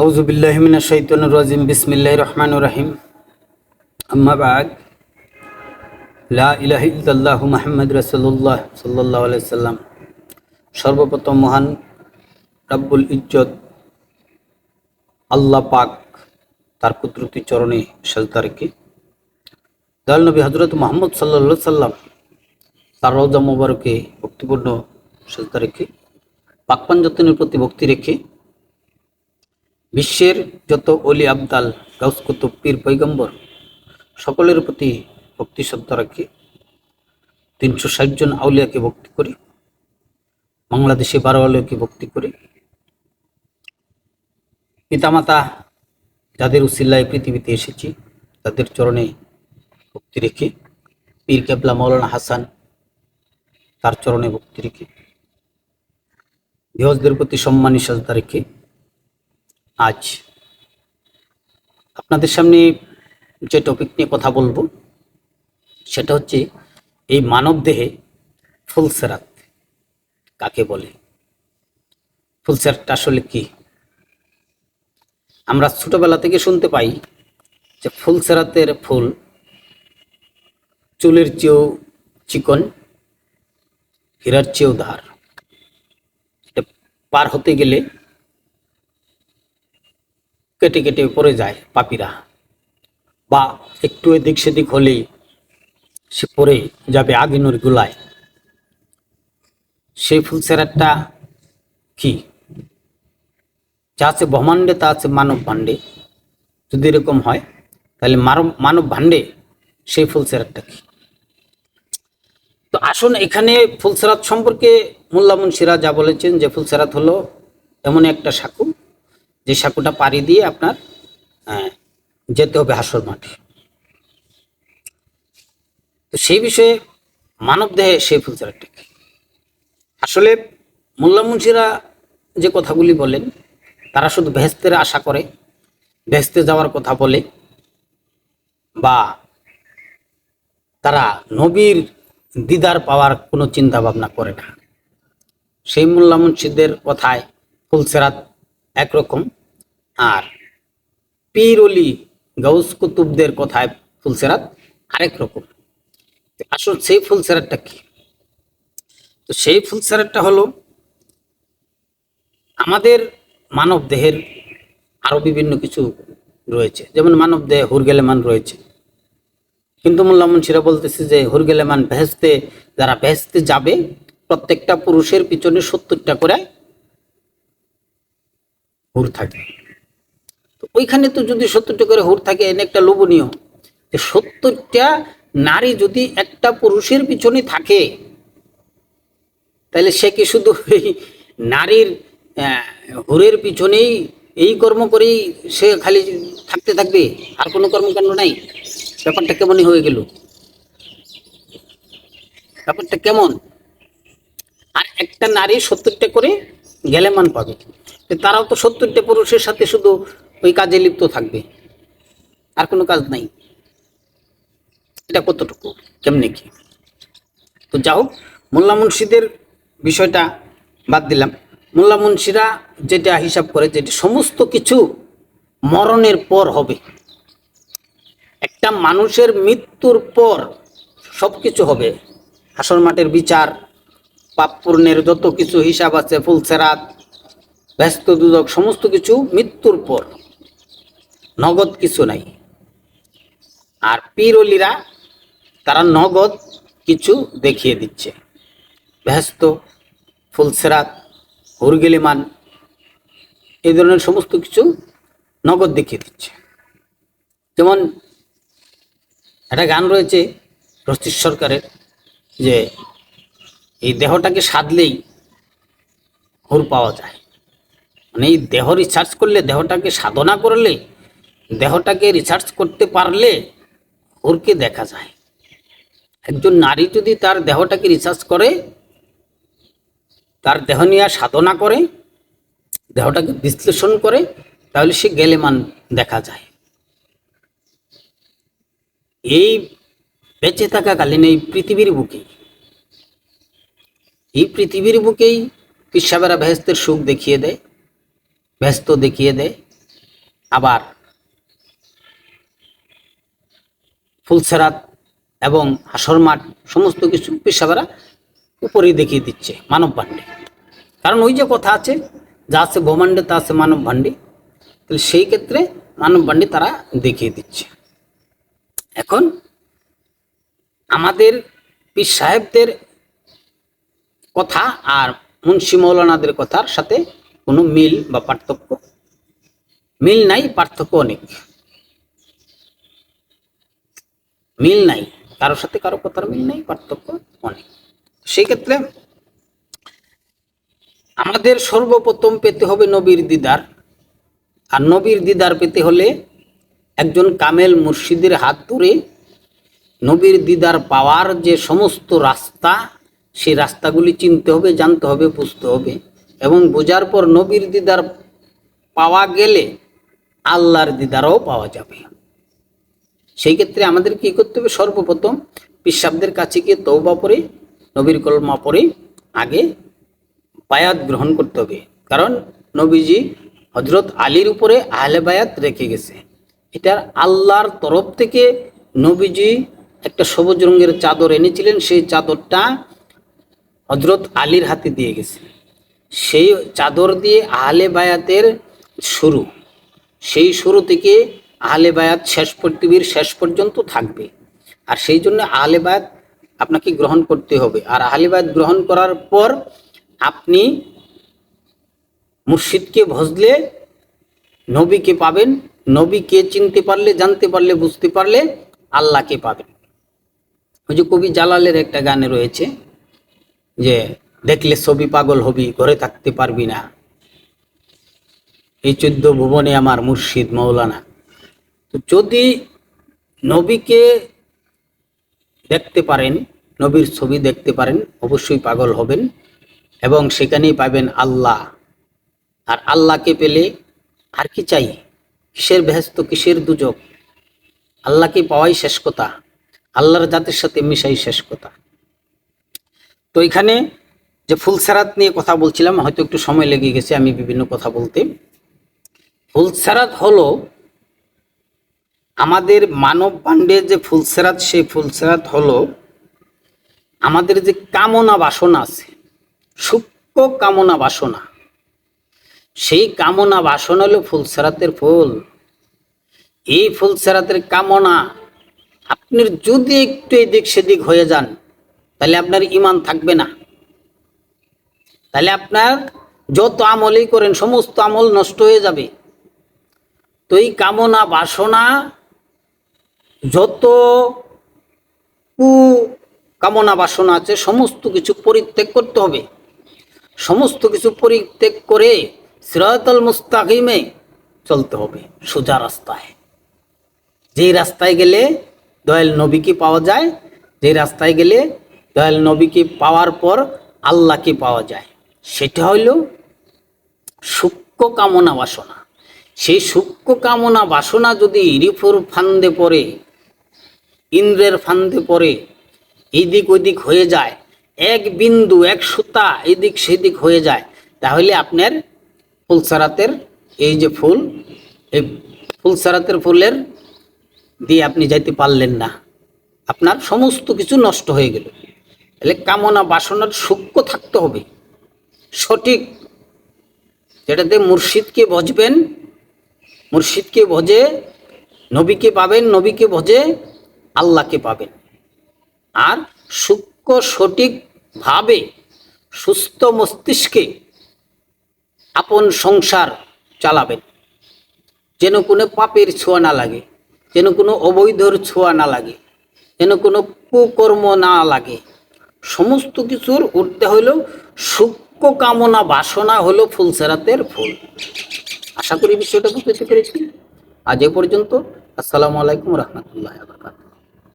আউজুবিল্লাহমিনা বিসমিল্লাহ রহমান রাহিম। আম্মা বাদ। লা ইলাহা ইল্লাল্লাহু মুহাম্মদ রাসূলুল্লাহ সাল্লাল্লাহু সাল্লাম। সর্বপ্রথম মহান রাব্বুল ইজ্জত, আল্লাহ পাক তার কুদরতি চরণে রেখে দয়াল নবী হজরত মোহাম্মদ সাল্লা সাল্লাম তার রওজা মোবারকে ভক্তিপূর্ণ সাজদা রেখে পাকপাঞ্জতনের প্রতি ভক্তি রেখে বিশ্বের যত অলি আবদাল, গাউস কুতুব, পীর পৈগম্বর, সকলের প্রতি ভক্তি শ্রদ্ধা রাখি। তিনশো ষাট জন আউলিয়াকে ভক্তি করি। বাংলাদেশে বারো আউলিয়াকে ভক্তি করি। পিতামাতা যাদের উসিল্লায় পৃথিবীতে এসেছি, তাদের চরণে ভক্তি রেখে, পীর কেবলা মৌলানা হাসান, তার চরণে ভক্তি রেখে, গৃহস্থদের প্রতি সম্মানী সাজদা রেখে আজ আপনাদের সামনে যে টপিক নিয়ে কথা বলব, সেটা হচ্ছে এই মানব দেহে ফুলসেরাত কাকে বলে? ফুলসেরাতটা আসলে কি? আমরা ছোটবেলা থেকে শুনতে পাই যে ফুলসেরাতের ফুল চুলের চেয়েও চিকন, হীরার চেয়েও ধার পার হতে গেলে কেটে কেটে পড়ে যায় পাপিরা। বা একটু এদিক সেদিক হলেই সে পড়ে যাবে আগুনের গুলায়। সেই ফুলসেরাটা কি? যা আছে ব্রহ্মাণ্ডে, তা আছে মানব ভাণ্ডে। যদি এরকম হয়, তাহলে মানব মানব ভাণ্ডে সেই ফুলসেরাতটা কি? তো আসুন এখানে ফুলসেরাত সম্পর্কে মোল্লা মুন্সিরা যা বলেছেন যে ফুলসেরাত হলো এমন একটা সাঁকু। যে সাঁকুটা পাড়ি দিয়ে আপনার আহ, যেতে হবে হাসর মাঠে। তো সেই বিষয়ে মানব দেহে সেই ফুলসেরাতটা আসলে মোল্লা মুন্সিরা যে কথাগুলি বলেন তারা শুধু ভেস্তের আশা করে ভেস্তে যাওয়ার কথা বলে বা তারা নবীর দিদার পাওয়ার কোনো চিন্তা ভাবনা করে না। সেই মোল্লা মুন্সিদের কথায় ফুলসেরাত একরকম। আর পীর অলি গাউস কুতুবদের কথায় ফুলসেরাত আরেক রকম। আসল সেই ফুলসেরাতটা কি? তো সেই ফুলসেরাতটা হলো আমাদের মানব দেহের আরও বিভিন্ন কিছু রয়েছে। যেমন মানব দেহে হুরগেলেমান রয়েছে। কিন্তু মোল্লা মুন্সিরা বলতেছে যে হুরগেলেমান ভেস্তে, যারা ভেস্তে যাবে, প্রত্যেকটা পুরুষের পিছনে সত্তরটা করে হুর থাকে। ওইখানে তো যদি সত্তরটা করে হুর থাকে, এনে একটা লোভনীয়। সত্তরটা নারী যদি একটা পুরুষের পিছনে থাকে, তাহলে সে কি শুধু এই নারীর হুরের পিছনেই এই কর্ম করেই সে খালি থাকতে থাকবে? আর কোনো কর্মকাণ্ড নাই? ব্যাপারটা কেমনই হয়ে গেল? ব্যাপারটা কেমন? আর একটা নারী সত্তরটা করে গেলেমান পাবে। তারাও তো সত্তরটা পুরুষের সাথে শুধু ওই কাজে লিপ্ত থাকবে। আর কোনো কাজ নাই। এটা কতটুকু? কেমনে কি? তো যাও মোল্লা মুন্সিদের বিষয়টা বাদ দিলাম। মোল্লা মুন্সিরা যেটা হিসাব করে যেটা সমস্ত কিছু মরণের পর হবে। একটা মানুষের মৃত্যুর পর সব কিছু হবে। হাসর মাঠের বিচার, পাপ পূর্ণের যত কিছু হিসাব আছে, ফুলসেরাত, ব্যস্ত দুদক, সমস্ত কিছু মৃত্যুর পর। নগদ কিছু নাই। আর পীরলিরা তারা নগদ কিছু দেখিয়ে দিচ্ছে। ব্যস্ত ফুলসেরাত, হুরগেলিমান, এই ধরনের সমস্ত কিছু নগদ দেখিয়ে দিচ্ছে। যেমন একটা গান রয়েছে রস্তির সরকারের যে এই দেহটাকে সাধলেই হুর পাওয়া যায়। মানে এই দেহ রিসার্চ করলে, দেহটাকে সাধনা করলে দেহটাকে রিসার্চ করতে পারলে ওরকে দেখা যায়। একজন নারী যদি তার দেহটাকে রিসার্চ করে, তার দেহ নিয়ে সাধনা করে, দেহটাকে বিশ্লেষণ করে, তাহলে সে গেলেমান দেখা যায়। এই বেঁচে থাকাকালীন এই পৃথিবীর বুকেই এই পৃথিবীর বুকেই পিসাবেরা ভেস্তের সুখ দেখিয়ে দেয়, ব্যস্ত দেখিয়ে দেয়, আবার ফুলসেরাত এবং হাসর মাঠ সমস্ত কিছু পেশাবারা উপরে দেখিয়ে দিচ্ছে মানব ভাণ্ডে। কারণ ওই যে কথা আছে, যা আছে ব্রহ্মাণ্ডে, তা আছে মানব ভাণ্ডে। তাহলে সেই ক্ষেত্রে মানব ভাণ্ডে তারা দেখিয়ে দিচ্ছে। এখন আমাদের পীর সাহেবদের কথা আর মুন্সি মৌলানাদের কথার সাথে কোনো মিল বা পার্থক্য? মিল নাই, পার্থক্য অনেক। মিল নাই। কারোর সাথে কারও কথার মিল নাই, পার্থক্য অনেক। সেই ক্ষেত্রে আমাদের সর্বপ্রথম পেতে হবে নবীর দিদার। আর নবীর দিদার পেতে হলে একজন কামেল মুর্শিদের হাত ধরে নবীর দিদার পাওয়ার যে সমস্ত রাস্তা, সেই রাস্তাগুলি চিনতে হবে, জানতে হবে, বুঝতে হবে। এবং বোঝার পর নবীর দিদার পাওয়া গেলে আল্লাহর দিদারও পাওয়া যাবে। সেই ক্ষেত্রে আমাদের কি করতে হবে? সর্বপ্রথম পিসাবদের কাছে গিয়ে তৌবা পরে নবীর কলমা পরে আগে বায়াত গ্রহণ করতে হবে। কারণ নবীজি হজরত আলীর উপরে আহলে বায়াত রেখে গেছে। এটা আল্লাহর তরফ থেকে নবীজি একটা সবুজ রঙের চাদর এনেছিলেন, সেই চাদরটা হজরত আলীর হাতে দিয়ে গেছে। সেই চাদর দিয়ে আহলে বায়াতের শুরু, সেই শুরু থেকে আহলে বায়াত শেষ পৃথিবীর শেষ পর্যন্ত থাকবে। আর সেই জন্য আহলে বায়াত আপনাকে গ্রহণ করতে হবে। আর আহলে বায়াত গ্রহণ করার পর আপনি মুর্শিদকে ভজলে নবীকে পাবেন। নবীকে চিনতে পারলে, জানতে পারলে, বুঝতে পারলে আল্লাহকে পাবেন। ওই যে কবি জালালের একটা গানে রয়েছে যে, দেখলে ছবি পাগল হবি, ঘরে থাকতে পারবি না। এই চোদ্দ ভুবনে আমার মুর্শিদ মৌলানা। তো যদি নবীকে দেখতে পারেন, নবীর ছবি দেখতে পারেন, অবশ্যই পাগল হবেন এবং সেখানেই পাবেন আল্লাহ। আর আল্লাহকে পেলে আর কি চাই? কিসের ব্যস্ত, কিসের দুজক? আল্লাহকে পাওয়াই শেষ কথা। আল্লাহর জাতির সাথে মিশাই শেষ কথা। তো এখানে যে ফুলসারাত নিয়ে কথা বলছিলাম, হয়তো একটু সময় লেগে গেছে আমি বিভিন্ন কথা বলতে। ফুলসারাত হলো আমাদের মানব পাণ্ডের যে ফুলসেরাত, সেই ফুলসেরাত হলো আমাদের যে কামনা বাসনা আছে, সূক্ষ্ম কামনা বাসনা। সেই কামনা বাসনা হলো ফুলসেরাতের ফুল। এই ফুলসেরাতের কামনা, আপনি যদি একটু এদিক সেদিক হয়ে যান, তাহলে আপনার ইমান থাকবে না। তাহলে আপনার যত আমলই করেন, সমস্ত আমল নষ্ট হয়ে যাবে। তো এই কামনা বাসনা যত কু কামনা বাসনা আছে, সমস্ত কিছু পরিত্যাগ করতে হবে। সমস্ত কিছু পরিত্যাগ করে সিরাতল মুস্তাকিমে চলতে হবে, সোজা রাস্তায়। যেই রাস্তায় গেলে দয়াল নবীকে পাওয়া যায়, যেই রাস্তায় গেলে দয়াল নবীকে পাওয়ার পর আল্লাহকে পাওয়া যায়। সেটা হইল সূক্ষ্ম কামনা বাসনা। সেই সূক্ষ্ম কামনা বাসনা যদি রিফুর ফান্দে পড়ে ইন্দ্রের ফান্দে পড়ে, এদিক ওদিক হয়ে যায়। এক বিন্দু, এক সুতা, এদিক সেদিক হয়ে যায়। তাহলে আপনার ফুলসারাতের এই যে ফুল, এই ফুলসারাতের ফুলের দিয়ে আপনি যাইতে পারলেন না। আপনার সমস্ত কিছু নষ্ট হয়ে গেল। তাহলে কামনা বাসনার সূক্ষ্ম থাকতে হবে। সঠিক যেটাতে মুর্শিদকে ভজবেন, মুর্শিদকে ভজে, নবীকে পাবেন, নবীকে ভজে আল্লাহকে পাবেন। আর সূক্ষ্ম সঠিকভাবে সুস্থ মস্তিষ্কে আপন সংসার চালাবেন। যেন কোনো পাপের ছোঁয়া না লাগে, যেন কোনো অবৈধর ছোঁয়া না লাগে, যেন কোনো কুকর্ম না লাগে। সমস্ত কিছুর উঠতে হইলেও সূক্ষ্ম কামনা, বাসনা হলো ফুলসেরাতের ফুল। আশা করি বিষয়টা বুঝতে পেরেছি। আজ এ পর্যন্ত। আসসালামু আলাইকুম রহমতুল্লাহ